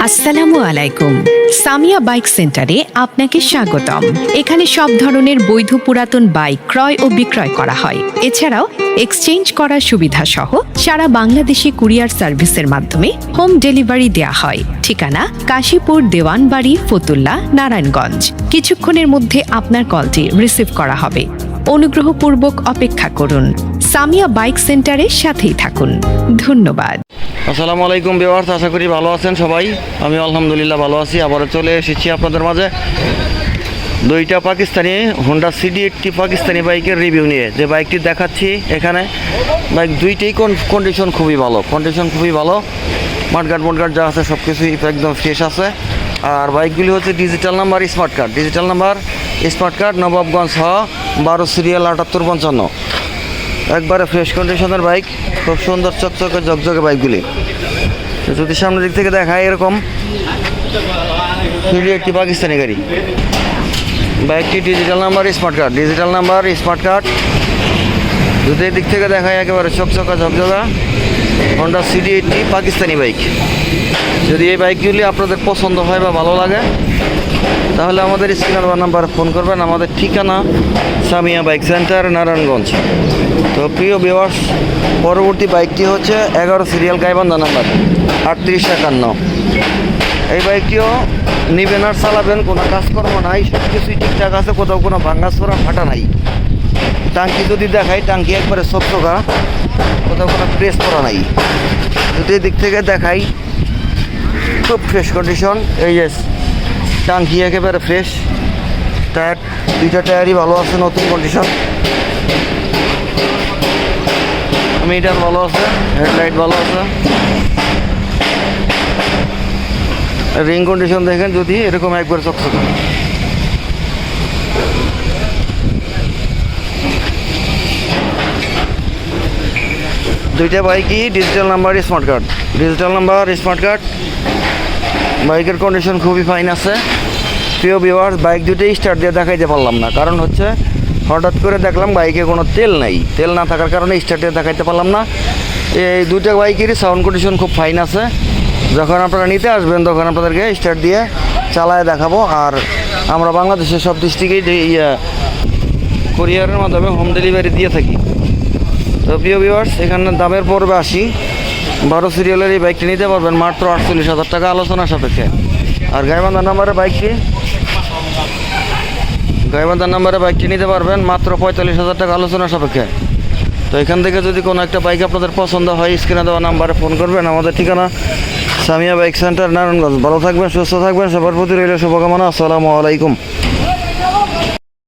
আসসালামু আলাইকুম। সামিয়া বাইক সেন্টারে আপনাকে স্বাগতম। এখানে সব ধরনের বৈধ পুরাতন বাইক ক্রয় ও বিক্রয় করা হয়। এছাড়াও এক্সচেঞ্জ করার সুবিধা সহ সারা বাংলাদেশে কুরিয়ার সার্ভিসের মাধ্যমে হোম ডেলিভারি দেওয়া হয়। ঠিকানা কাশীপুর দেওয়ানবাড়ি, ফতুল্লা, নারায়ণগঞ্জ। কিছুক্ষণের মধ্যে আপনার কলটি রিসিভ করা হবে। অনুগ্রহপূর্বক অপেক্ষা করুন। সামিয়া বাইক সেন্টারের সাথেই থাকুন। ধন্যবাদ। আসসালামু আলাইকুম বিওয়ার্স আশা করি ভালো আছেন সবাই। আমি আলহামদুলিল্লাহ ভালো আছি, আবারও চলে এসেছি আপনাদের মাঝে দুইটা পাকিস্তানি হোন্ডা সিডি একটি পাকিস্তানি বাইকের রিভিউ নিয়ে। যে বাইকটি দেখাচ্ছি এখানে, বাইক দুইটাই কন্ডিশন খুবই ভালো কন্ডিশন খুবই ভালো। মাঠঘাট মোটঘাট যা আছে সব কিছুই একদম ফ্রেশ আছে। আর বাইকগুলি হচ্ছে digital number smart card digital number smart card Nawabganj হ, বারো সিরিয়াল আটাত্তর পঞ্চান্ন। একবারে ফ্রেশ কন্ডিশনের বাইক, খুব সুন্দর চকচকে, ঝকঝকে বাইকগুলি। যদি সামনের দিক থেকে দেখায় এরকম। একটি পাকিস্তানি গাড়ি। বাইকটি digital number smart card digital number smart card যদি দিক থেকে দেখায় একেবারে চকচকা ঝকঝকা Honda CD eighty Pakistani bike. যদি এই বাইকগুলি আপনাদের পছন্দ হয় বা ভালো লাগে, তাহলে আমাদের স্ক্রিনার বা নাম্বার ফোন করবেন। আমাদের ঠিকানা সামিয়া বাইক সেন্টার, নারায়ণগঞ্জ। তো প্রিয় বিওয়ার্স পরবর্তী বাইকটি হচ্ছে এগারো সিরিয়াল গাইবান্ধা নাম্বার, আটত্রিশ একান্ন। এই বাইকটিও নিবেন আর চালাবেন, কোনো কাজকর্ম নাই সব কিছুই ঠিকঠাক আছে, কোথাও কোনো ভাঙ্গাচোরা ফাটা নাই। টাঙ্কি যদি দেখাই, টাঙ্কি একবারে সত্যকা কোথাও কোনো প্রেস করা নাই। যদি এদিক থেকে দেখাই, খুব ফ্রেশ কন্ডিশন এই যে টাঙ্কি একেবারে ফ্রেশ টায়ার, দুইটা টায়ারই ভালো আছে, নতুন কন্ডিশন মিটার ভালো আছে হেডলাইট ভালো আছে। রিং কন্ডিশন দেখেন যদি, এরকম একবার চকচকে। দুইটা বাইকই digital number smart card digital number smart card বাইকের কন্ডিশন খুবই ফাইন আছে। প্রিয় ভিওয়ার্স বাইক দুটোই স্টার্ট দিয়ে দেখাইতে পারলাম না। কারণ হচ্ছে, হঠাৎ করে দেখলাম বাইকে কোনো তেল নেই। তেল না থাকার কারণে স্টার্ট দিয়ে দেখাইতে পারলাম না। এই দুটো বাইকেরই সাউন্ড কন্ডিশন খুব ফাইন আছে। যখন আপনারা নিতে আসবেন, তখন আপনাদেরকে স্টার্ট দিয়ে চালায় দেখাবো। আর আমরা বাংলাদেশের সব ডিস্ট্রিক্টেই ইয়ে কোরিয়ারের মাধ্যমে হোম ডেলিভারি দিয়ে থাকি। তো প্রিয় ভিউয়ার্স এখানে দামের পর্বে আসি। বারো সিরিয়ালের এই বাইকটি নিতে পারবেন মাত্র আটচল্লিশ হাজার টাকা আলোচনা সাপেক্ষে। আর গাইবান্ধা নাম্বারে বাইকটি গাইবান্ধার নাম্বারে বাইকটি নিতে পারবেন মাত্র পঁয়তাল্লিশ হাজার টাকা আলোচনা সাপেক্ষে। তো এখান থেকে যদি কোনো একটা বাইক আপনাদের পছন্দ হয় স্ক্রিনে দেওয়া নাম্বারে ফোন করবেন। আমাদের ঠিকানা সামিয়া বাইক সেন্টার নারায়ণগঞ্জ। ভালো থাকবেন, সুস্থ থাকবেন। সবার প্রতি রইল শুভকামনা। আসসালামু আলাইকুম।